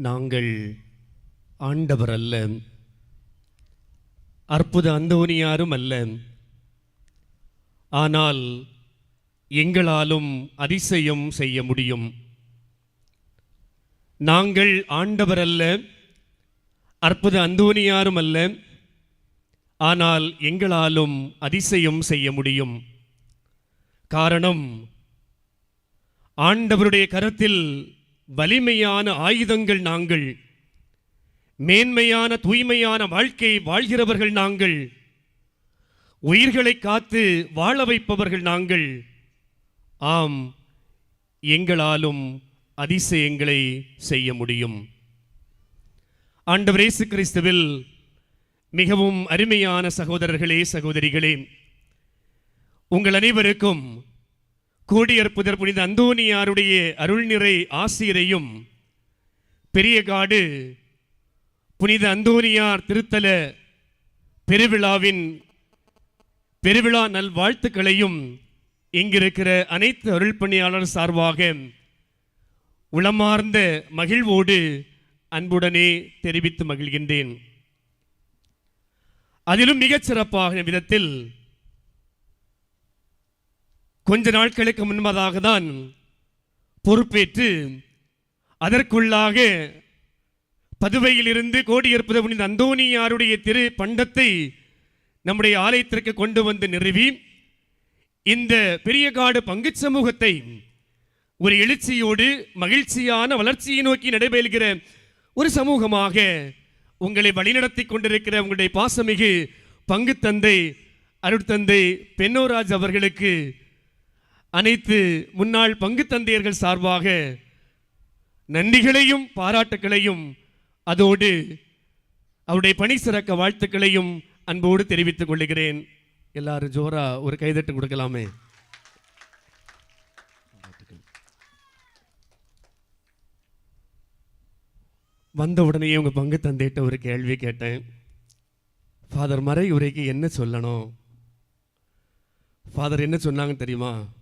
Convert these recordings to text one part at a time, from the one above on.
நாங்கள் ஆண்டவர் அல்ல. அற்புத அந்தோனியாரும் அல்ல. ஆனால் எங்களாலும் அதிசயம் செய்ய முடியும். நாங்கள் ஆண்டவர் அல்ல அற்புத அந்தோனியாரும் அல்ல. ஆனால் எங்களாலும் அதிசயம் செய்ய முடியும். காரணம் ஆண்டவருடைய கரத்தில் வலிமையான ஆயுதங்கள் நாங்கள். மேன்மையான தூய்மையான வாழ்க்கை வாழ்கிறவர்கள் நாங்கள். உயிர்களை காத்து வாழ வைப்பவர்கள் நாங்கள். ஆம் எங்களாலும் அதிசயங்களை செய்ய முடியும். ஆண்டவர் இயேசு கிறிஸ்துவில் மிகவும் அருமையான சகோதரர்களே சகோதரிகளே உங்கள் அனைவருக்கும் கோடியற்புதர் புனித அந்தோனியாருடைய அருள்நிறை ஆசிரியரையும் பெரிய காடு புனித அந்தோனியார் திருத்தல பெருவிழாவின் பெருவிழா நல்வாழ்த்துக்களையும் இங்கிருக்கிற அனைத்து அருள் பணியாளர் சார்பாக உளமார்ந்த மகிழ்வோடு அன்புடனே தெரிவித்து மகிழ்கின்றேன். அதிலும் மிகச் சிறப்பாக விதத்தில் கொஞ்ச நாட்களுக்கு முன்பதாக தான் பொறுப்பேற்று அதற்குள்ளாக பதுவையிலிருந்து கோடியற்புத புனித அந்தோனியாருடைய திரு பண்டத்தை நம்முடைய ஆலயத்திற்கு கொண்டு வந்து நிறுவி இந்த பெரிய காடு பங்கு சமூகத்தை ஒரு எழுச்சியோடு மகிழ்ச்சியான வளர்ச்சியை நோக்கி நடைபெறுகிற ஒரு சமூகமாக உங்களை வழிநடத்தி கொண்டிருக்கிற உங்களுடைய பாசமிகு பங்கு தந்தை அருட்தந்தை பெண்ணோராஜ் அவர்களுக்கு அனைத்து முன்னாள் பங்கு தந்தையர்கள் சார்பாக நன்றிகளையும் பாராட்டுக்களையும் அதோடு அவருடைய பணி சிறக்க வாழ்த்துக்களையும் அன்போடு தெரிவித்துக் கொள்கிறேன். எல்லாரும் ஜோரா ஒரு கைதட்டு கொடுக்கலாமே. வந்த உடனே உங்க பங்கு தந்தைகிட்ட ஒரு கேள்வி கேட்டேன். ஃபாதர் மறை உரைக்கு என்ன சொல்லணும்? ஃபாதர் என்ன சொன்னாங்க தெரியுமா?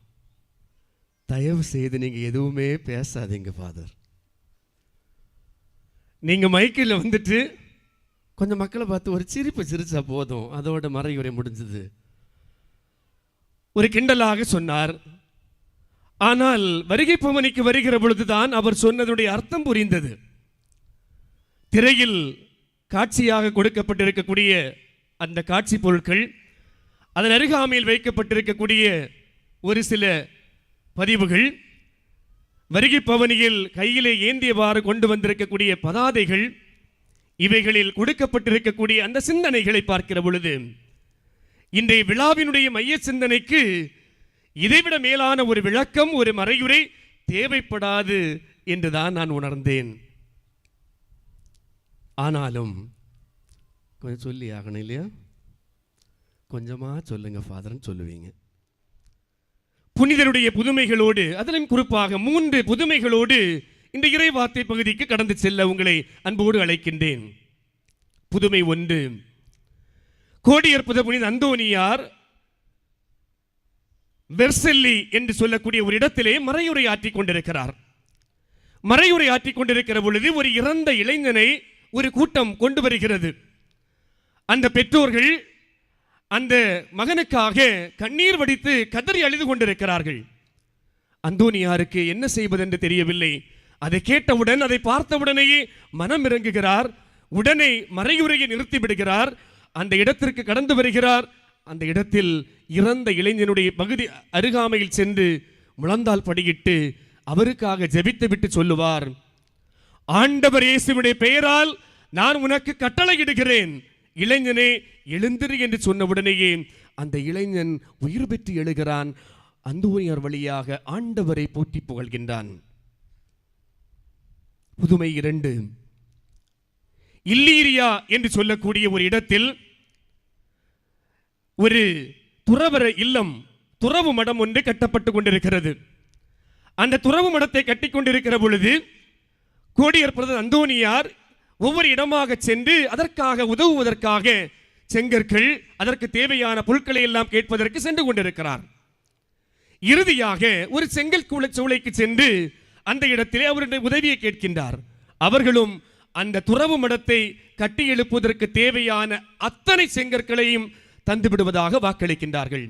தயவு செய்து நீங்க எதுவுமே பேசாதீங்க ஃபாதர் நீங்க மைக்கில் வந்துட்டு கொஞ்சம் மக்களை பார்த்து ஒரு சிரிப்பு சிரிச்சா போதும். அதோட மறையுறை முடிஞ்சது. ஒரு கிண்டலாக சொன்னார். ஆனால் வருகை பவனிக்கு வருகிற பொழுதுதான் அவர் சொன்னதுடைய அர்த்தம் புரிந்தது. திரையில் காட்சியாக கொடுக்கப்பட்டிருக்கக்கூடிய அந்த காட்சி பொருட்கள் அதன் அருகாமையில் வைக்கப்பட்டிருக்கக்கூடிய ஒரு சில பதிவுகள் வருகை பவனியில் கையிலே ஏந்தியவாறு கொண்டு வந்திருக்கக்கூடிய பதாதைகள் இவைகளில் கொடுக்கப்பட்டிருக்கக்கூடிய அந்த சிந்தனைகளை பார்க்கிற பொழுது இன்றைய விழாவினுடைய மைய சிந்தனைக்கு இதைவிட மேலான ஒரு விளக்கம் ஒரு மறையுரை தேவைப்படாது என்றுதான் நான் உணர்ந்தேன். ஆனாலும் கொஞ்சம் சொல்லி ஆகணும் இல்லையா? கொஞ்சமாக சொல்லுங்க ஃபாதர்னு சொல்லுவீங்க. புனிதருடைய புதுமைகளோடு அதிலும் குறிப்பாக மூன்று புதுமைகளோடு இந்த இறைவார்த்தை பகுதிக்கு கடந்து செல்ல உங்களை அன்போடு அழைக்கின்றேன். புதுமை ஒன்று கோடியற்புத புனித அந்தோனியார் வெர்செல்லி என்று சொல்லக்கூடிய ஒரு இடத்திலே மறையுரை ஆற்றிக் கொண்டிருக்கிறார். மறையுரை ஆற்றிக் கொண்டிருக்கிற பொழுது ஒரு இறந்த இளைஞனை ஒரு கூட்டம் கொண்டு வருகிறது. அந்த பெற்றோர்கள் அந்த மகனுக்காக கண்ணீர் வடித்து கதறி அழுது கொண்டிருக்கிறார்கள். அந்தோனியாருக்கு என்ன செய்வதென்று தெரியவில்லை. அதை கேட்டவுடன் அதை பார்த்தவுடனேயே மனம் இறங்குகிறார். உடனே மறையுரையை நிறுத்தி விடுகிறார். அந்த இடத்திற்கு கடந்து வருகிறார். அந்த இடத்தில் இறந்த இளைஞனுடைய பகுதி அருகாமையில் சென்று முழந்தால் படியிட்டு அவருக்காக ஜெபித்து விட்டு சொல்லுவார். ஆண்டவர் இயேசுவினுடைய பெயரால் நான் உனக்கு கட்டளையிடுகிறேன். இளைஞனே எழுந்திரு என்று சொன்ன உடனேயே அந்த இளைஞன் உயிர் பெற்று எழுகிறான். அந்தோனியார் வழியாக ஆண்டவரை போற்றி புகழ்கின்றான். புதுமை இரண்டு. இல்லீரியா என்று சொல்லக்கூடிய ஒரு இடத்தில் ஒரு துறவர இல்லம் துறவு மடம் ஒன்று கட்டப்பட்டு கொண்டிருக்கிறது. அந்த துறவு மடத்தை கட்டி கொண்டிருக்கிற பொழுது கோடியற்பது அந்தோனியார் ஒவ்வொரு இடமாக சென்று அதற்காக உதவுவதற்காக செங்கற்கள் அதற்கு தேவையான பொருட்களை எல்லாம் கேட்பதற்கு சென்று கொண்டிருக்கிறார். இறுதியாக ஒரு செங்கல் கூலச் சூளைக்கு சென்று அந்த இடத்திலே அவருடைய உதவியை கேட்கின்றார். அவர்களும் அந்த துறவு மடத்தை கட்டி எழுப்புவதற்கு தேவையான அத்தனை செங்கற்களையும் தந்துவிடுவதாக வாக்களிக்கின்றார்கள்.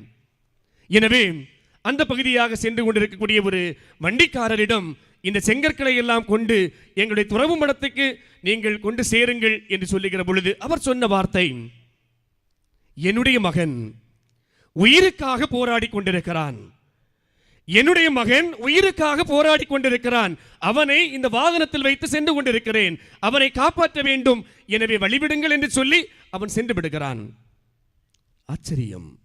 எனவே அந்த பகுதியாக சென்று கொண்டிருக்கக்கூடிய ஒரு வண்டிக்காரரிடம் இந்த செங்கற்களை எல்லாம் கொண்டு எங்களுடைய துறவு மடத்துக்கு நீங்கள் கொண்டு சேருங்கள் என்று சொல்லுகிற பொழுது அவர் சொன்ன வார்த்தை என்னுடைய மகன் உயிருக்காக போராடி கொண்டிருக்கிறான். என்னுடைய மகன் உயிருக்காக போராடி கொண்டிருக்கிறான். அவனை இந்த வாகனத்தில் வைத்து சென்று கொண்டிருக்கிறேன். அவனை காப்பாற்ற வேண்டும். எனவே வழிவிடுங்கள் என்று சொல்லி அவன் சென்று விடுகிறான். ஆச்சரியம்.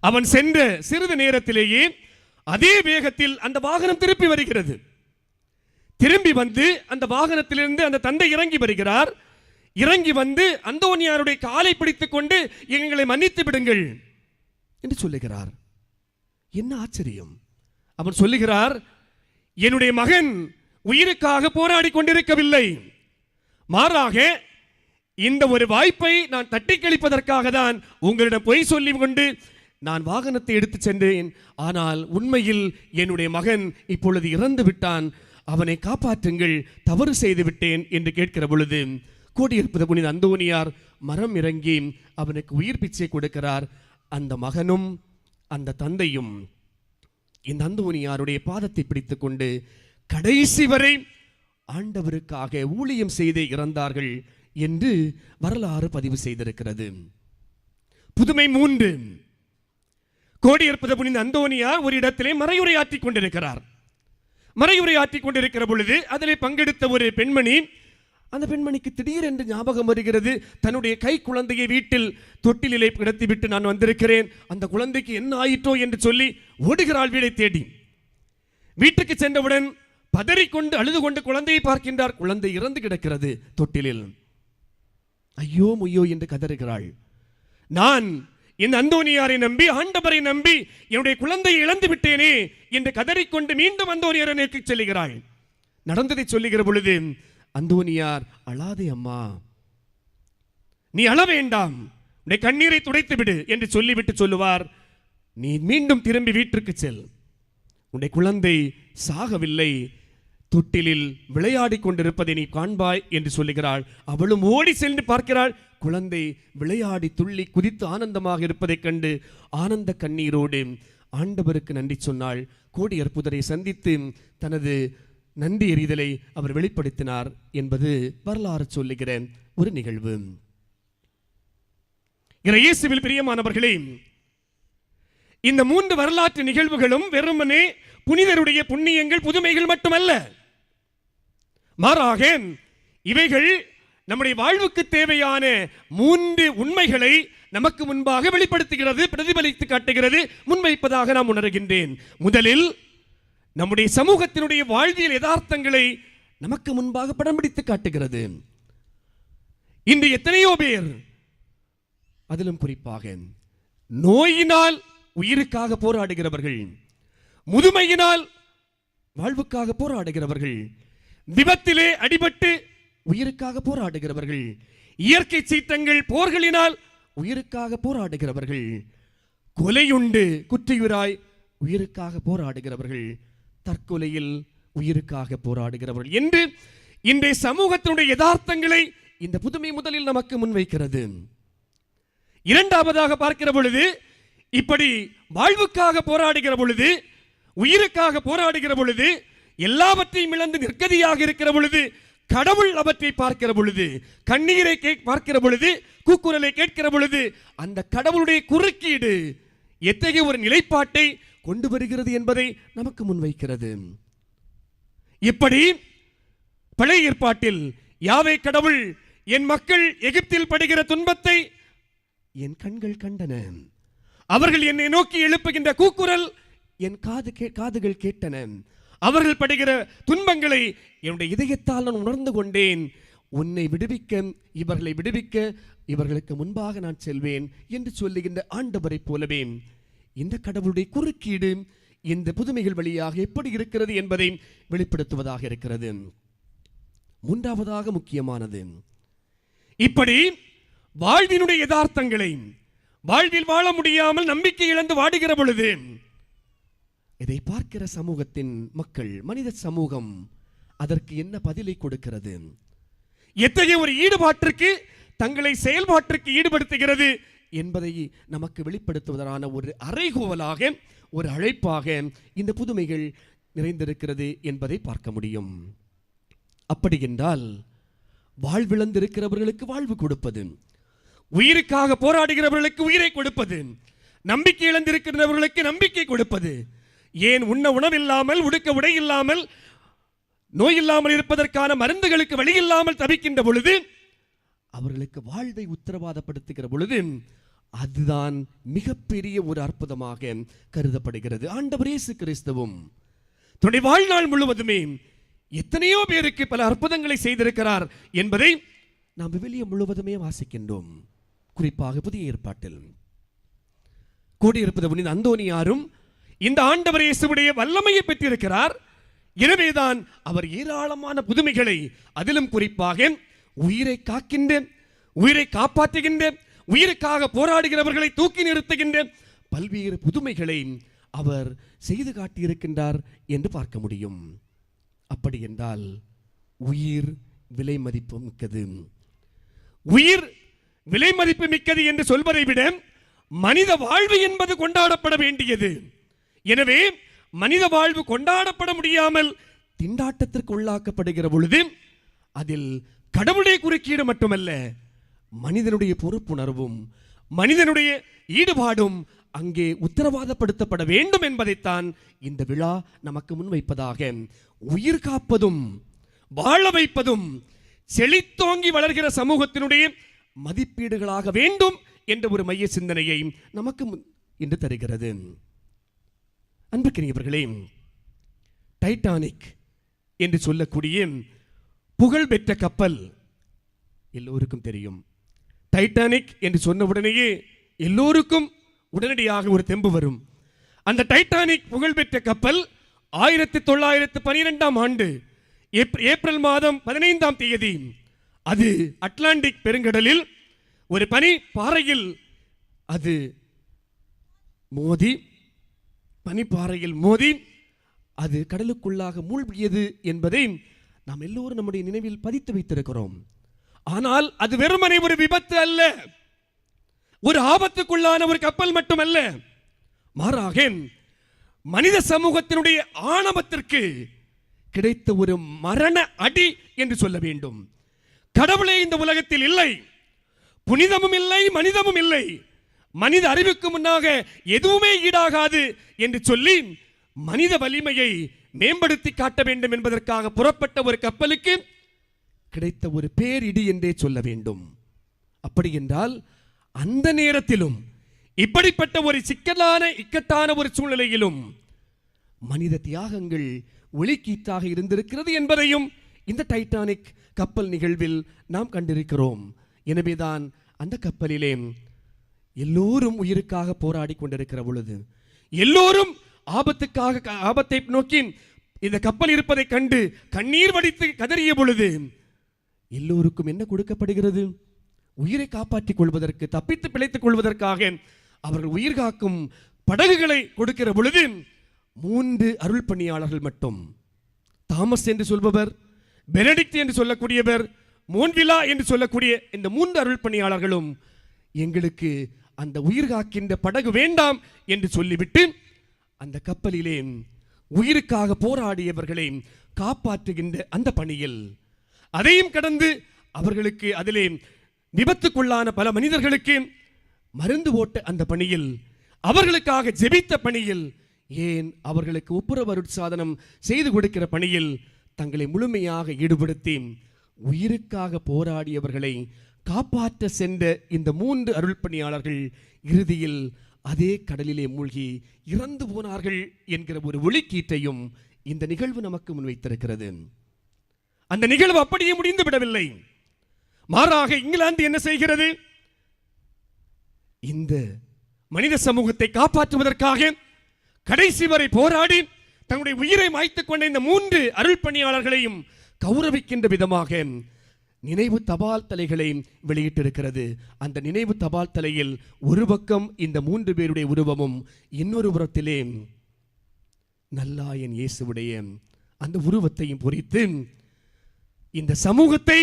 அவன் சென்ற சிறிது நேரத்திலேயே அதே வேகத்தில் அந்த வாகனம் திருப்பி வருகிறது. திரும்பி வந்து அந்த வாகனத்திலிருந்து அந்த தந்தை இறங்கி வருகிறார். இறங்கி வந்து அந்தோனியாருடைய காலை பிடித்துக் கொண்டு எங்களை மன்னித்து விடுங்கள் என்று சொல்லுகிறார். என்ன ஆச்சரியம். அவன் சொல்லுகிறார் என்னுடைய மகன் உயிருக்காக போராடி கொண்டிருக்கவில்லை. மாறாக இந்த ஒரு வாய்ப்பை நான் தட்டி கழிப்பதற்காக தான் உங்களிடம் பொய் சொல்லி கொண்டு நான் வாகனத்தை எடுத்து சென்றேன். ஆனால் உண்மையில் என்னுடைய மகன் இப்பொழுது இறந்து விட்டான். அவனை காப்பாற்றுங்கள் தவறு செய்து விட்டேன் என்று கேட்கிற பொழுது கூடியிருப்பது புனித அந்தோனியார் மரம் இறங்கி அவனுக்கு உயிர் பிச்சை கொடுக்கிறார். அந்த மகனும் அந்த தந்தையும். இந்த அந்தோனியாருடைய பாதத்தை பிடித்துக்கொண்டு கடைசி வரை ஆண்டவருக்காக ஊழியம் செய்து இறந்தார்கள் என்று வரலாறு பதிவு செய்திருக்கிறது. புதுமை மூன்று. கோடியற்பது புனித அந்தோனியா ஒரு இடத்திலே மறையுரையாற்றிக் கொண்டிருக்கிறார். மறையுரையாற்றிக் கொண்டிருக்கிற பொழுது அதிலே பங்கெடுத்த ஒரு பெண்மணி அந்த பெண்மணிக்கு திடீரென்று ஞாபகம் வருகிறது. தன்னுடைய கை குழந்தையை வீட்டில் தொட்டிலே கிடத்திவிட்டு நான் வந்திருக்கிறேன். அந்த குழந்தைக்கு என்ன ஆயிற்றோ என்று சொல்லி ஓடுகிறாள் வீடை தேடி. வீட்டுக்கு சென்றவுடன் பதறிக்கொண்டு அழுது கொண்டு குழந்தையை பார்க்கின்றார். குழந்தை இறந்து கிடக்கிறது தொட்டிலில். ஐயோ முய்யோ என்று கதறுகிறாள். நான் இந்த அந்தோனியாரை நம்பி ஆண்டவரை நம்பி என்னுடைய குழந்தையை இழந்து விட்டேனே என்று கதறிக்கொண்டு மீண்டும் அந்தோனியாரை நோக்கி செல்கிறாள் நடந்ததை சொல்லுகிற பொழுது அந்தோனியார் அழாதே அம்மா. நீ அழ வேண்டாம். உன்னை கண்ணீரை துடைத்து விடு என்று சொல்லிவிட்டு சொல்லுவார். நீ மீண்டும் திரும்பி வீட்டிற்கு செல். உன்னை குழந்தை சாகவில்லை. தொட்டிலில் விளையாடி கொண்டிருப்பதை நீ காண்பாய் என்று சொல்லுகிறாள். அவளும் ஓடி சென்று பார்க்கிறாள். குழந்தை விளையாடி துள்ளி குதித்து ஆனந்தமாக இருப்பதைக் கண்டு ஆனந்த கண்ணீரோடு ஆண்டவருக்கு நன்றி சொன்னாள். கோடி அற்புதரை சந்தித்து தனது நன்றி எறிதலை அவர் வெளிப்படுத்தினார் என்பது வரலாறு சொல்லுகிற ஒரு நிகழ்வு. இயேசுவில் பிரியமானவர்களே இந்த மூன்று வரலாற்று நிகழ்வுகளும் வெறுமனே புனிதருடைய புண்ணியங்கள் புதுமைகள் மட்டுமல்ல. மாறாக இவைகள் நம்முடைய வாழ்வுக்கு தேவையான மூன்று உண்மைகளை நமக்கு முன்பாக வெளிப்படுத்துகிறது பிரதிபலித்து காட்டுகிறது முன்வைப்பதாக நாம் உணர்கின்றேன். முதலில் நம்முடைய சமூகத்தினுடைய வாழ்வியல் யதார்த்தங்களை நமக்கு முன்பாக படம் பிடித்து காட்டுகிறது. இன்று எத்தனையோ பேர் அதிலும் குறிப்பாக நோயினால் உயிருக்காக போராடுகிறவர்கள் முதுமையினால் வாழ்வுக்காக போராடுகிறவர்கள் விபத்திலே அடிபட்டு உயிருக்காக போராடுகிறவர்கள் இயற்கை சீற்றங்கள் போர்களினால் உயிருக்காக போராடுகிறவர்கள் கொலையுண்டு குற்றியுராய் உயிருக்காக போராடுகிறவர்கள் தற்கொலையில் உயிருக்காக போராடுகிறவர்கள் என்று இன்றைய சமூகத்தினுடைய யதார்த்தங்களை இந்த புதுமை முதலில் நமக்கு முன்வைக்கிறது. இரண்டாவதாக பார்க்கிற பொழுது இப்படி வாழ்வுக்காக போராடுகிற பொழுது உயிருக்காக போராடுகிற பொழுது எல்லாவற்றையும் இழந்து நிற்கதியாக இருக்கிற பொழுது கடவுள் அவற்றை பார்க்கிற பொழுது கண்ணீரை கே பார்க்கிற பொழுது கூக்குரலை கேட்கிற பொழுது அந்த கடவுளுடைய குறுக்கீடு எத்தகைய ஒரு நிலைப்பாட்டை கொண்டு வருகிறது என்பதை நமக்கு முன்வைக்கிறது. இப்படி பழைய ஏற்பாட்டில் யாவை கடவுள் என் மக்கள் எகிப்தில் படுகிற துன்பத்தை என் கண்கள் கண்டன. அவர்கள் என்னை நோக்கி எழுப்புகின்ற கூக்குரல் என் காது கே- காதுகள் கேட்டன. அவர்கள் படுகிற துன்பங்களை என்னுடைய இதயத்தால் நான் உணர்ந்து கொண்டேன். உன்னை விடுவிக்க இவர்களை விடுவிக்க இவர்களுக்கு முன்பாக நான் செல்வேன் என்று சொல்லுகின்ற ஆண்டவரை போலவே. இந்த கடவுளுடைய குறுக்கீடு இந்த புதுமைகள் வழியாக எப்படி இருக்கிறது என்பதை வெளிப்படுத்துவதாக இருக்கிறது. மூன்றாவதாக முக்கியமானது. இப்படி வாழ்வினுடைய யதார்த்தங்களை வாழ்வில் வாழ முடியாமல் நம்பிக்கை இழந்து வாடுகிற பொழுது இதை பார்க்கிற சமூகத்தின் மக்கள் மனித சமூகம் அதற்கு என்ன பதிலை கொடுக்கிறது? எத்தகைய ஒரு ஈடுபாட்டிற்கு தங்களை செயல்பாட்டிற்கு ஈடுபடுத்துகிறது என்பதை நமக்கு வெளிப்படுத்துவதற்கான ஒரு அறைகூவலாக ஒரு அழைப்பாக இந்த புதுமைகள் நிறைந்திருக்கிறது என்பதை பார்க்க முடியும். அப்படி என்றால் வாழ்விழந்திருக்கிறவர்களுக்கு வாழ்வு கொடுப்பது உயிருக்காக போராடுகிறவர்களுக்கு உயிரை கொடுப்பது நம்பிக்கை இழந்திருக்கிறவர்களுக்கு நம்பிக்கை கொடுப்பது ஏன் உண்ண உணவில்லாமல் உடுக்க உடை இல்லாமல் நோய் இல்லாமல் இருப்பதற்கான மருந்துகளுக்கு வழி இல்லாமல் தவிக்கின்ற பொழுது அவர்களுக்கு வாழ்வை உத்தரவாதப்படுத்துகிற பொழுது அதுதான் மிகப்பெரிய ஒரு அற்புதமாக கருதப்படுகிறது. ஆண்டவர் இயேசு கிறிஸ்துவும் தன்னுடைய வாழ்நாள் முழுவதுமே எத்தனையோ பேருக்கு பல அற்புதங்களை செய்திருக்கிறார் என்பதை நாம் விவிலியம் முழுவதுமே வாசிக்கின்றோம். குறிப்பாக புதிய ஏற்பாட்டில். கூடியிருப்பது புனித அந்தோனியாரும் இந்த ஆண்டவர் இயேசுவுடைய வல்லமையை பெற்றிருக்கிறார். எனவேதான் அவர் ஏராளமான புதுமைகளை அதிலும் குறிப்பாக உயிரை காக்கின்ற உயிரை காப்பாற்றுகின்ற உயிருக்காக போராடுகிறவர்களை தூக்கி நிறுத்துகின்ற பல்வேறு புதுமைகளை அவர் செய்து காட்டியிருக்கின்றார் என்று பார்க்க முடியும். அப்படி என்றால் உயிர் விலை மதிப்பு மிக்கது. உயிர் விலை மதிப்பு மிக்கது என்று சொல்வதை விட மனித வாழ்வு என்பது கொண்டாடப்பட வேண்டியது. எனவே மனித வாழ்வு கொண்டாடப்பட முடியாமல் திண்டாட்டத்திற்கு உள்ளாக்கப்படுகிற பொழுது அதில் கடவுளுடைய குறுக்கீடு மட்டுமல்ல மனிதனுடைய பொறுப்புணர்வும் மனிதனுடைய ஈடுபாடும் அங்கே உத்தரவாதப்படுத்தப்பட வேண்டும் என்பதைத்தான் இந்த விழா நமக்கு முன்வைப்பதாக உயிர் காப்பதும் வாழ வைப்பதும் செழித்தோங்கி வளர்கிற சமூகத்தினுடைய மதிப்பீடுகளாக வேண்டும் என்ற ஒரு மைய சிந்தனையை நமக்கு முன் இன்று தருகிறது. அன்புக்கினியவர்களே டைட்டானிக் என்று சொல்லக்கூடிய புகழ்பெற்ற கப்பல் எல்லோருக்கும் தெரியும். டைட்டானிக் என்று சொன்ன உடனேயே எல்லோருக்கும் உடனடியாக ஒரு தெம்பு வரும். அந்த டைட்டானிக் புகழ்பெற்ற கப்பல் ஆயிரத்தி தொள்ளாயிரத்து பனிரெண்டாம் ஆண்டு ஏப்ரல் மாதம் பதினைந்தாம் தேதி. அது அட்லாண்டிக் பெருங்கடலில் ஒரு பனி பாறையில் அது மோதி பனிப்பாறையில் மோதி அது கடலுக்குள்ளாக மூழ்கியது என்பதை நாம் எல்லோரும் நம்முடைய நினைவில் பதித்து வைத்திருக்கிறோம். ஆனால் அது வெறுமனை ஒரு விபத்து அல்ல. ஒரு ஆபத்துக்குள்ளான ஒரு கப்பல் மட்டுமல்ல. மாறாக மனித சமூகத்தினுடைய ஆணவத்திற்கு கிடைத்த ஒரு மரண அடி என்று சொல்ல வேண்டும். கடவுளே இந்த உலகத்தில் இல்லை. புனிதமும் இல்லை மனிதமும் இல்லை. மனித அறிவுக்கு முன்னாக எதுவுமே ஈடாகாது என்று சொல்லி மனித வலிமையை மேம்படுத்தி காட்ட வேண்டும் என்பதற்காக புறப்பட்ட ஒரு கப்பலுக்கு கிடைத்த ஒரு பேரிடி என்றே சொல்ல வேண்டும். அப்படி என்றால் அந்த நேரத்திலும் இப்படிப்பட்ட ஒரு சிக்கலான இக்கட்டான ஒரு சூழ்நிலையிலும் மனித தியாகங்கள் ஒளிக்கீற்றாக இருந்திருக்கிறது என்பதையும் இந்த டைட்டானிக் கப்பல் நிகழ்வில் நாம் கண்டிருக்கிறோம். எனவேதான் அந்த கப்பலிலே எல்லோரும் உயிருக்காக போராடி கொண்டிருக்கிற பொழுது எல்லோரும் ஆபத்துக்காக ஆபத்தை நோக்கி இந்த கப்பல் இருப்பதை கண்டு கண்ணீர் வடித்து கதறிய பொழுது எல்லோருக்கும் என்ன கொடுக்கப்படுகிறது? உயிரை காப்பாற்றிக் கொள்வதற்கு தப்பித்து பிழைத்துக் கொள்வதற்காக அவர்கள் உயிர் காக்கும் படகுகளை கொடுக்கிற பொழுது மூன்று அருள் பணியாளர்கள் மட்டும் தாமஸ் என்று சொல்பவர் பெனடிக்ட் என்று சொல்லக்கூடியவர் மோன்விலா என்று சொல்லக்கூடிய இந்த மூன்று அருள் பணியாளர்களும் எங்களுக்கு அந்த உயிர் காக்கின்ற படகு வேண்டாம் என்று சொல்லிவிட்டு அந்த கப்பலிலே உயிருக்காக போராடியவர்களை காப்பாற்றுகின்ற அந்த பணியில். அதையும் கடந்து அவர்களுக்கு அதிலே விபத்துக்குள்ளான பல மனிதர்களுக்கு மருந்து போட்ட அந்த பணியில் அவர்களுக்காக ஜெபித்த பணியில் ஏன் அவர்களுக்கு ஒப்புரவு சாதனம் செய்து கொடுக்கிற பணியில் தங்களை முழுமையாக ஈடுபடுத்தி உயிருக்காக போராடியவர்களை காப்பாற்ற சென்ற இந்த மூன்று அருள் பணியாளர்கள் இறுதியில் அதே கடலிலே மூழ்கி இறந்து போனார்கள் என்கிற ஒரு ஒளிக்கீட்டையும் இந்த நிகழ்வு நமக்கு முன்வைத்திருக்கிறது அந்த நிகழ்வு அப்படியே முடிந்து விடவில்லை. மாறாக இங்கிலாந்து என்ன செய்கிறது? இந்த மனித சமூகத்தை காப்பாற்றுவதற்காக கடைசி வரை போராடி தன்னுடைய உயிரை மாய்த்துக் கொண்ட இந்த மூன்று அருள் பணியாளர்களையும் கௌரவிக்கின்ற விதமாக நினைவு தபால் தலைகளை வெளியிட்டிருக்கிறது. அந்த நினைவு தபால் தலையில் ஒரு பக்கம் இந்த மூன்று பேருடைய உருவமும் இன்னொரு புறத்திலே நல்லாயன் இயேசுடைய அந்த உருவத்தையும் பொறித்து இந்த சமூகத்தை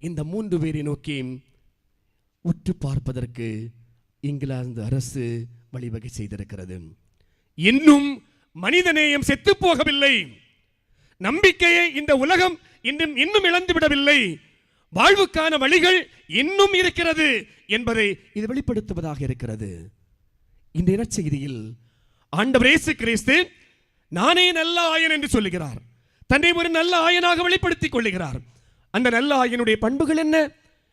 இந்த மூன்று பேரை நோக்கி உற்று பார்ப்பதற்கு இங்கிலாந்து அரசு வழிவகை செய்திருக்கிறது. இன்னும் மனிதநேயம் செத்து போகவில்லை. நம்பிக்கையை இந்த உலகம் இன்னும் இன்னும் இழந்து விடவில்லை வாழ்வுக்கான வழிகள் இன்னும் இருக்கிறது என்பதை இது வெளிப்படுத்துவதாக இருக்கிறது. இந்த இனச்செய்தியில் ஆண்டவர் இயேசு கிறிஸ்து நானே நல்ல ஆயன் என்று சொல்லுகிறார். தன்னை ஒரு நல்ல ஆயனாக வெளிப்படுத்திக் கொள்ளுகிறார். அந்த நல்ல ஆயனுடைய பண்புகள் என்ன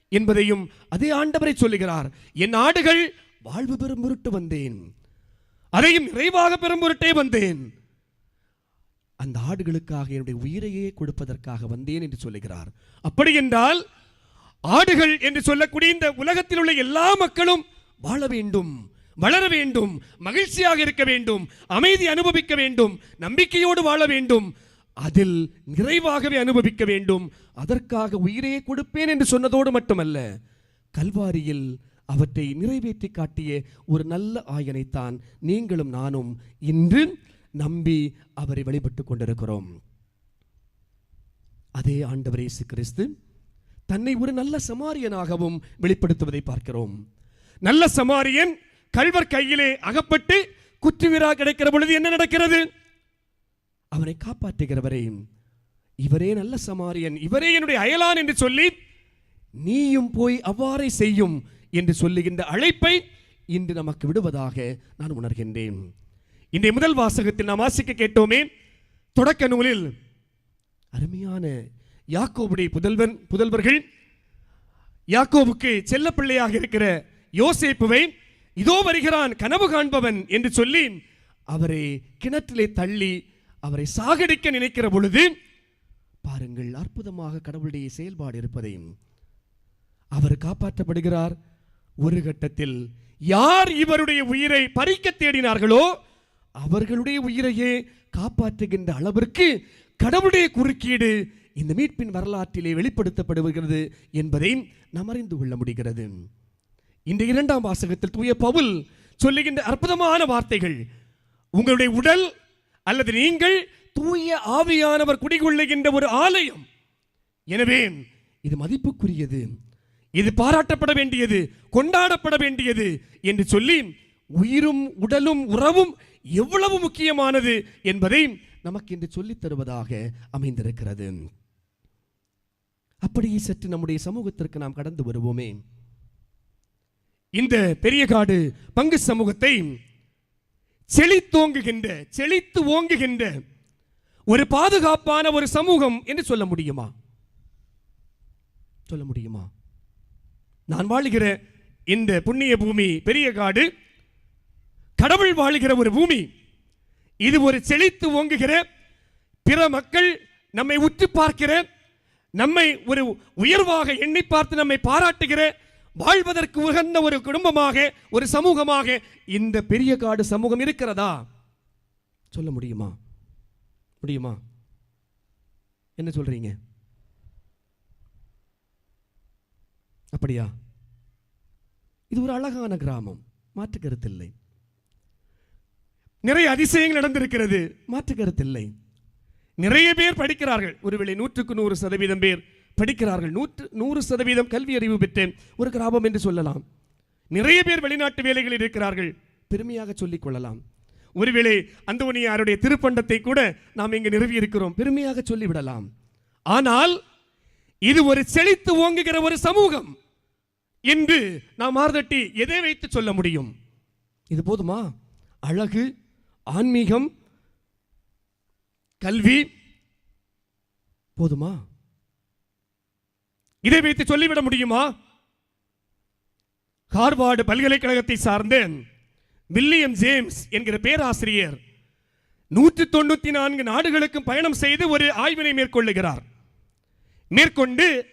என்பதையும் அதே ஆண்டவரை சொல்லுகிறார். என் ஆடுகள் வாழ்வு பெறும் பொருட்டு வந்தேன். அதையும் நிறைவாக பெறும் பொருட்டே வந்தேன். அந்த ஆடுகளுக்காக என்னுடைய உயிரையே கொடுப்பதற்காக வந்தேன் என்று சொல்லுகிறார். அப்படி என்றால் ஆடுகள் என்று சொல்லக்கூடிய இந்த உலகத்தில் உள்ள எல்லா மக்களும் வாழ வேண்டும் வளர வேண்டும் மகிழ்ச்சியாக இருக்க வேண்டும் அமைதி அனுபவிக்க வேண்டும் நம்பிக்கையோடு வாழ வேண்டும் அதில் நிறைவாகவே அனுபவிக்க வேண்டும். அதற்காக உயிரையே கொடுப்பேன் என்று சொன்னதோடு மட்டுமல்ல கல்வாரியில் அவற்றை நிறைவேற்றி காட்டிய ஒரு நல்ல ஆயனைத்தான் நீங்களும் நானும் இன்று நம்பி அவரை வழிபட்டு கொண்டிருக்கிறோம். அதே ஆண்டவர் இயேசு கிறிஸ்து தன்னை ஒரு நல்ல சமாரியனாகவும் வெளிப்படுத்துவதை பார்க்கிறோம். நல்ல சமாரியன் கல்வர் கையிலே அகப்பட்டு குற்றுவிரா கிடைக்கிற பொழுது என்ன நடக்கிறது? அவனை காப்பாற்றுகிறவரே இவரே நல்ல சமாரியன் இவரே என்னுடைய அயலான் என்று சொல்லி நீயும் போய் அவ்வாறே செய்யும் என்று சொல்லுகின்ற அழைப்பை இன்று நமக்கு விடுவதாக நான் உணர்கின்றேன். இன்றைய முதல் வாசகத்தில் நாம் வாசிக்க கேட்டோமே தொடக்க நூலில் அருமையான யாக்கோபுடைய புதல்வன் புதல்வர்கள் யாகோவுக்கு செல்ல பிள்ளையாக இருக்கிற யோசேப்புவை இதோ வருகிறான் கனவு காண்பவன் என்று சொல்லி அவரை கிணற்றிலே தள்ளி அவரை சாகடிக்க நினைக்கிற பொழுது பாருங்கள் அற்புதமாக கடவுளுடைய செயல்பாடு இருப்பதையும் அவர் காப்பாற்றப்படுகிறார். ஒரு கட்டத்தில் யார் இவருடைய உயிரை பறிக்க தேடினார்களோ அவர்களுடைய உயிரையே காப்பாற்றுகின்ற அளவிற்கு கடவுளுடைய குறுக்கீடு இந்த மீட்பின் வரலாற்றிலே வெளிப்படுத்தப்படுகிறது என்பதை நாம் அறிந்து கொள்ள முடிகிறது. இந்த இரண்டாம் வாசகத்தில் தூய பவுல் சொல்லுகின்ற அற்புதமான வார்த்தைகள் உங்களுடைய உடல் அல்லது நீங்கள் தூய ஆவியானவர் குடிகொள்ளுகின்ற ஒரு ஆலயம். எனவே இது மதிப்புக்குரியது. இது பாராட்டப்பட வேண்டியது கொண்டாடப்பட வேண்டியது என்று சொல்லி உயிரும் உடலும் உறவும் எவ்வளவு முக்கியமானது என்பதை நமக்கு இன்று சொல்லித் தருவதாக அமைந்திருக்கிறது. அப்படியே சற்று நம்முடைய சமூகத்திற்கு நாம் கடந்து வருவோமே. இந்த பெரிய காடு பங்கு சமூகத்தை செழித்தோங்குகின்ற செழித்து ஓங்குகின்ற ஒரு பாதுகாப்பான ஒரு சமூகம் என்று சொல்ல முடியுமா? சொல்ல முடியுமா? நான் வாழ்கிற இந்த புண்ணிய பூமி பெரிய காடு கடவுள் வாழுகிற ஒரு பூமி. இது ஒரு செழித்து ஓங்குகிற பிற மக்கள் நம்மை உற்று பார்க்கிற நம்மை ஒரு உயர்வாக எண்ணி பார்த்து நம்மை பாராட்டுகிற வாழ்வதற்கு உகந்த ஒரு குடும்பமாக ஒரு சமூகமாக இந்த பெரிய காடு சமூகம் இருக்கிறதா? சொல்ல முடியுமா? முடியுமா? என்ன சொல்றீங்க? அப்படியா? இது ஒரு அழகான கிராமம் மாற்று கருத்தில்லை நிறைய அதிசயங்கள் நடந்திருக்கிறது. மாற்று கருத்தில்லை. நிறைய பேர் படிக்கிறார்கள். ஒருவேளை நூற்றுக்கு நூறு சதவீதம் பேர் படிக்கிறார்கள். நூற்று நூறு சதவீதம் கல்வி அறிவு பெற்று ஒரு கிராமம் என்று சொல்லலாம். நிறைய பேர் வெளிநாட்டு வேலைகளில் இருக்கிறார்கள். பெருமையாக சொல்லிக் கொள்ளலாம். ஒருவேளை அந்தோனியாருடைய திருப்பண்டத்தை கூட நாம் இங்கு நிறுவி இருக்கிறோம். பெருமையாக சொல்லிவிடலாம். ஆனால் இது ஒரு செழித்து ஓங்குகிற ஒரு சமூகம் என்று நாம் மார்தட்டி எதை வைத்து சொல்ல முடியும்? இது போதுமா? அழகு ஆன்மீகம் கல்வி போதுமா? இதை வைத்து சொல்லிவிட முடியுமா? ஹார்வார்டு பல்கலைக்கழகத்தை சார்ந்த வில்லியம் ஜேம்ஸ் என்கிற பேராசிரியர் நூற்றி தொண்ணூத்தி நான்கு நாடுகளுக்கும் பயணம் செய்து ஒரு ஆய்வினை மேற்கொள்ளுகிறார். மேற்கொண்டு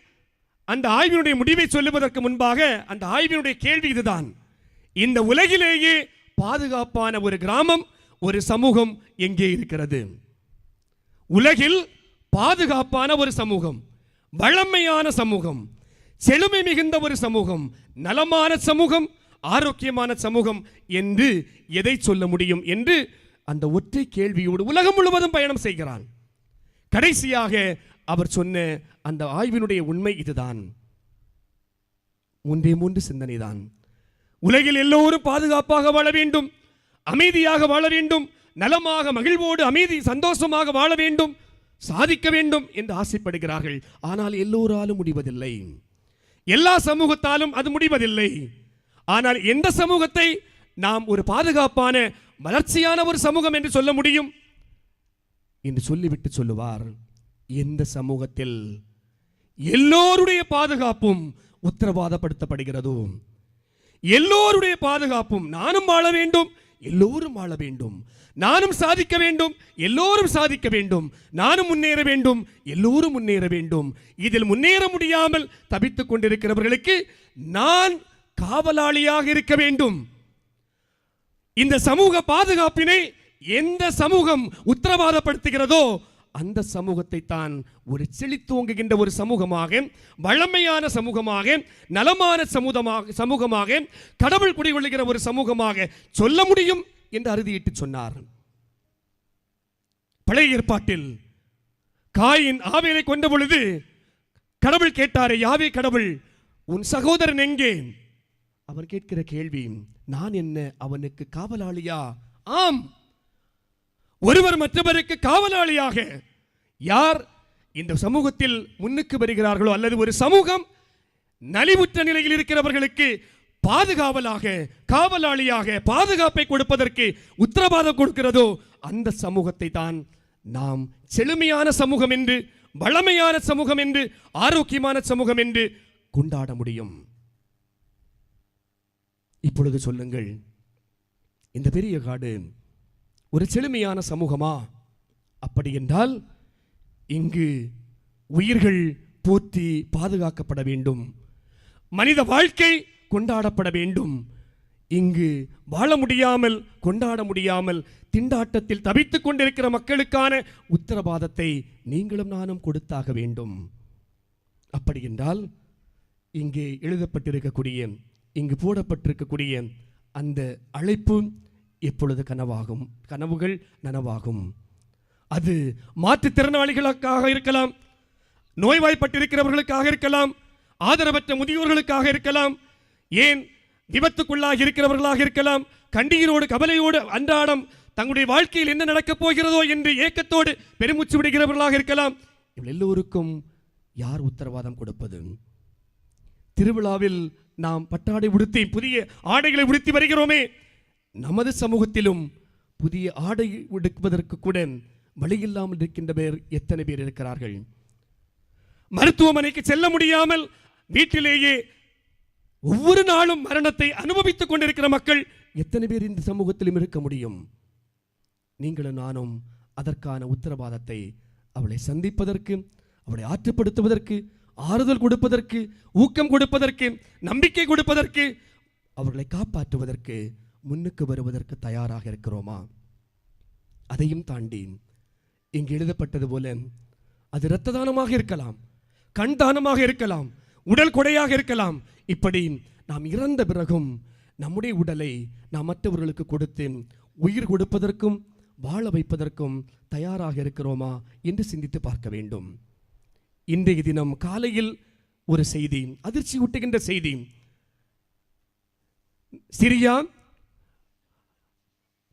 அந்த ஆய்வினுடைய முடிவை சொல்லுவதற்கு முன்பாக அந்த ஆய்வினுடைய கேள்வி இதுதான். இந்த உலகிலேயே பாதுகாப்பான ஒரு கிராமம் ஒரு சமூகம் எங்கே இருக்கிறது? உலகில் பாதுகாப்பான ஒரு சமூகம் வளமையான சமூகம் செழுமை மிகுந்த ஒரு சமூகம் நலமான சமூகம் ஆரோக்கியமான சமூகம் என்று எதை சொல்ல முடியும் என்று அந்த ஒற்றை கேள்வியோடு உலகம் முழுவதும் பயணம் செய்கிறான். கடைசியாக அவர் சொன்ன அந்த ஆய்வினுடைய உண்மை இதுதான். ஒன்றே மூன்று சிந்தனைதான். உலகில் எல்லோரும் பாதுகாப்பாக வாழ வேண்டும். அமைதியாக வாழ வேண்டும் நலமாக மகிழ்வோடு அமைதி சந்தோஷமாக வாழ வேண்டும் சாதிக்க வேண்டும் என்று ஆசைப்படுகிறார்கள். ஆனால் எல்லோராலும் முடிவதில்லை. எல்லா சமூகத்தாலும் அது முடிவதில்லை. ஆனால் எந்த சமூகத்தை நாம் ஒரு பாதுகாப்பான வளர்ச்சியான ஒரு சமூகம் என்று சொல்ல முடியும்? என்று சொல்லிவிட்டு சொல்லுவார் எந்த சமூகத்தில் எல்லோருடைய பாதுகாப்பும் உத்தரவாதப்படுத்தப்படுகிறதோ எல்லோருடைய பாதுகாப்பும் நானும் வாழ வேண்டும் எல்லோரும் வாழ வேண்டும். நானும் சாதிக்க வேண்டும். எல்லோரும் சாதிக்க வேண்டும். நானும் முன்னேற வேண்டும். எல்லோரும் முன்னேற வேண்டும். இதில் முன்னேற முடியாமல் தவித்துக் கொண்டிருக்கிறவர்களுக்கு நான் காவலாளியாக இருக்க வேண்டும். இந்த சமூக பாதுகாப்பினை எந்த சமூகம் உத்தரவாதப்படுத்துகிறதோ அந்த சமூகத்தை தான் ஒரு செழித்தோங்குகின்ற ஒரு சமூகமாக வளமையான சமூகமாக நலமான சமூகமாக சமூகமாக கடவுள் குடிகொள்ளுகிற ஒரு சமூகமாக சொல்ல முடியும் என்று அறுதியிட்டு சொன்னார். பழைய ஏற்பாட்டில் காயின் ஆவியனை கொண்ட பொழுது கடவுள் கேட்டாரே யாவே கடவுள் உன் சகோதரன் எங்கே? அவன் கேட்கிற கேள்வி நான் என்ன அவனுக்கு காவலாளியா? ஆம் ஒருவர் மற்றவருக்கு காவலாளியாக யார் இந்த சமூகத்தில் முன்னுக்கு வருகிறார்களோ அல்லது ஒரு சமூகம் நலிவுற்ற நிலையில் இருக்கிறவர்களுக்கு பாதுகாவலாக காவலாளியாக பாதுகாப்பை கொடுப்பதற்கு உத்தரவாதம் கொடுக்கிறதோ அந்த சமூகத்தை தான் நாம் செழுமையான சமூகம் என்று வளமையான சமூகம் என்று ஆரோக்கியமான சமூகம் என்று கொண்டாட முடியும். இப்பொழுது சொல்லுங்கள் இந்த பெரிய காடு ஒரு செழுமையான சமூகமா? அப்படி என்றால் இங்கு உயிர்கள் போற்றி பாதுகாக்கப்பட வேண்டும். மனித வாழ்க்கை கொண்டாடப்பட வேண்டும். இங்கு வாழ முடியாமல் கொண்டாட முடியாமல் திண்டாட்டத்தில் தவித்துக் கொண்டிருக்கிற மக்களுக்கான உத்தரவாதத்தை நீங்களும் நானும் கொடுத்தாக வேண்டும். அப்படி என்றால் இங்கே எழுதப்பட்டிருக்கக்கூடிய இங்கு போடப்பட்டிருக்கக்கூடிய அந்த அழைப்பு எப்பொழுது கனவாகும்? கனவுகள் நனவாகும். அது மாற்றுத்திறனாளிகளுக்காக இருக்கலாம் நோய்வாய்ப்பட்டிருக்கிறவர்களுக்காக இருக்கலாம் ஆதரவற்ற முதியோர்களுக்காக இருக்கலாம் ஏன் விபத்துக்குள்ளாக இருக்கிறவர்களாக இருக்கலாம் கண்டியரோடு கவலையோடு அன்றாடம் தங்களுடைய வாழ்க்கையில் என்ன நடக்கப் போகிறதோ என்று ஏக்கத்தோடு பெருமூச்சு விடுகிறவர்களாக இருக்கலாம். இவள் எல்லோருக்கும் யார் உத்தரவாதம் கொடுப்பது? திருவிழாவில் நாம் பட்டாடை உடுத்தி புதிய ஆடைகளை உடுத்தி வருகிறோமே நமது சமூகத்திலும் புதிய ஆடை உடுப்பதற்கு கூட வழியில்லாமல் இருக்கின்ற பேர் எத்தனை பேர் இருக்கிறார்கள்? மருத்துவமனைக்கு செல்ல முடியாமல் வீட்டிலேயே ஒவ்வொரு நாளும் மரணத்தை அனுபவித்துக் கொண்டிருக்கிற மக்கள் எத்தனை பேர் இந்த சமூகத்திலும் இருக்க முடியும்? நீங்களும் நானும் அதற்கான உத்தரவாதத்தை அவளை சந்திப்பதற்கு அவளை ஆற்றுப்படுத்துவதற்கு ஆறுதல் கொடுப்பதற்கு ஊக்கம் கொடுப்பதற்கு நம்பிக்கை கொடுப்பதற்கு அவர்களை காப்பாற்றுவதற்கு முன்னுக்கு வருவதற்கு தயாராக இருக்கிறோமா? அதையும் தாண்டி இங்கு எழுதப்பட்டது போல அது இரத்த தானமாக இருக்கலாம் கண் தானமாக இருக்கலாம் உடல் கொடையாக இருக்கலாம். இப்படி நாம் இறந்த பிறகும் நம்முடைய உடலை நாம் மற்றவர்களுக்கு கொடுத்து உயிர் கொடுப்பதற்கும் வாழ வைப்பதற்கும் தயாராக இருக்கிறோமா என்று சிந்தித்து பார்க்க வேண்டும். இன்றைய தினம் காலையில் ஒரு செய்தி அதிர்ச்சி ஊட்டுகின்ற செய்தி. சிரியா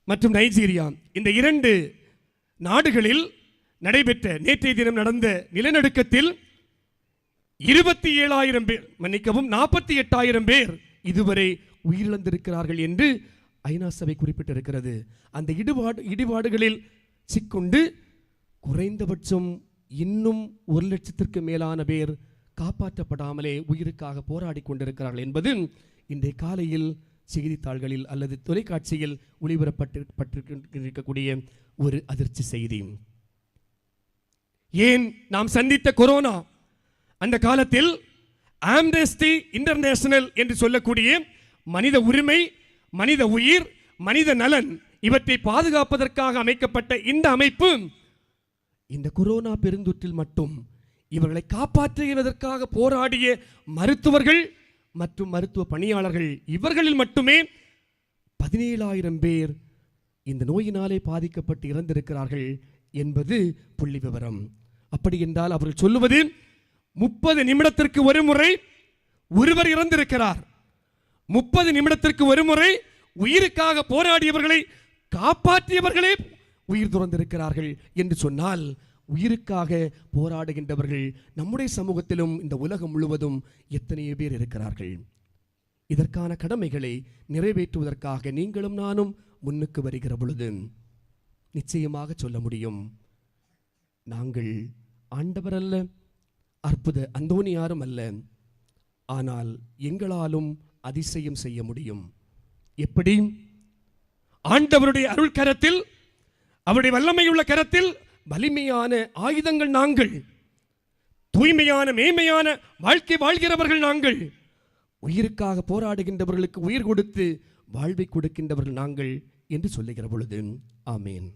மற்றும் நைஜீரியா இந்த இரண்டு நாடுகளில் நடைபெற்ற நேற்றைய தினம் நடந்த நிலநடுக்கத்தில் இருபத்தி ஏழாயிரம் பேர் மன்னிக்கவும் நாற்பத்தி எட்டாயிரம் பேர் இதுவரை உயிரிழந்திருக்கிறார்கள் என்று ஐநா சபை குறிப்பிட்டிருக்கிறது. அந்த இடுபாடு இடிபாடுகளில் சிக்கொண்டு குறைந்தபட்சம் இன்னும் ஒரு லட்சத்திற்கு மேலான பேர் காப்பாற்றப்படாமலே உயிருக்காக போராடி கொண்டிருக்கிறார்கள் என்பது இன்றைய காலையில் செய்தித்தாள்களில் அல்லது தொலைக்காட்சியில் ஒளிபரப்பட்டு பட்டிருக்கக்கூடிய ஒரு அதிர்ச்சி செய்தி ஏன் நாம் சந்தித்த கொரோனா? அந்த காலத்தில் ஆம்னெஸ்டி இன்டர்நேஷனல் என்று சொல்லக்கூடிய மனித உரிமை மனித உயிர் மனித நலன் இவற்றை பாதுகாப்பதற்காக அமைக்கப்பட்ட இந்த அமைப்பு இந்த கொரோனா பெருந்தொற்றில் மட்டும் இவர்களை காப்பாற்றுவதற்காக போராடிய மருத்துவர்கள் மற்றும் மருத்துவ பணியாளர்கள் இவர்களில் மட்டுமே பதினேழாயிரம் பேர் இந்த நோயினாலே பாதிக்கப்பட்டு இறந்திருக்கிறார்கள் என்பது புள்ளி விவரம். அப்படி என்றால் அவர்கள் சொல்லுவது முப்பது நிமிடத்திற்கு ஒரு முறை ஒருவர் இறந்திருக்கிறார். முப்பது நிமிடத்திற்கு ஒரு முறை உயிருக்காக போராடியவர்களை காப்பாற்றியவர்களே உயிர் துறந்திருக்கிறார்கள் என்று சொன்னால் உயிருக்காக போராடுகின்றவர்கள் நம்முடைய சமூகத்திலும் இந்த உலகம் முழுவதும் எத்தனையோ பேர் இருக்கிறார்கள். இதற்கான கடமைகளை நிறைவேற்றுவதற்காக நீங்களும் நானும் முன்னுக்கு வருகிற பொழுது நிச்சயமாக சொல்ல முடியும். நாங்கள் ஆண்டவர் அல்ல அற்புத அந்தோனியாரும் அல்ல. ஆனால் எங்களாலும் அதிசயம் செய்ய முடியும். எப்படி? ஆண்டவருடைய அருள் கரத்தில் அவருடைய வல்லமையுள்ள கரத்தில் வலிமையான ஆயுதங்கள் நாங்கள். தூய்மையான மேன்மையான வாழ்க்கை வாழ்கிறவர்கள் நாங்கள். உயிருக்காக போராடுகின்றவர்களுக்கு உயிர் கொடுத்து வாழ்வை கொடுக்கின்றவர்கள் நாங்கள். என்று சொல்லுகிற பொழுது ஆமேன்.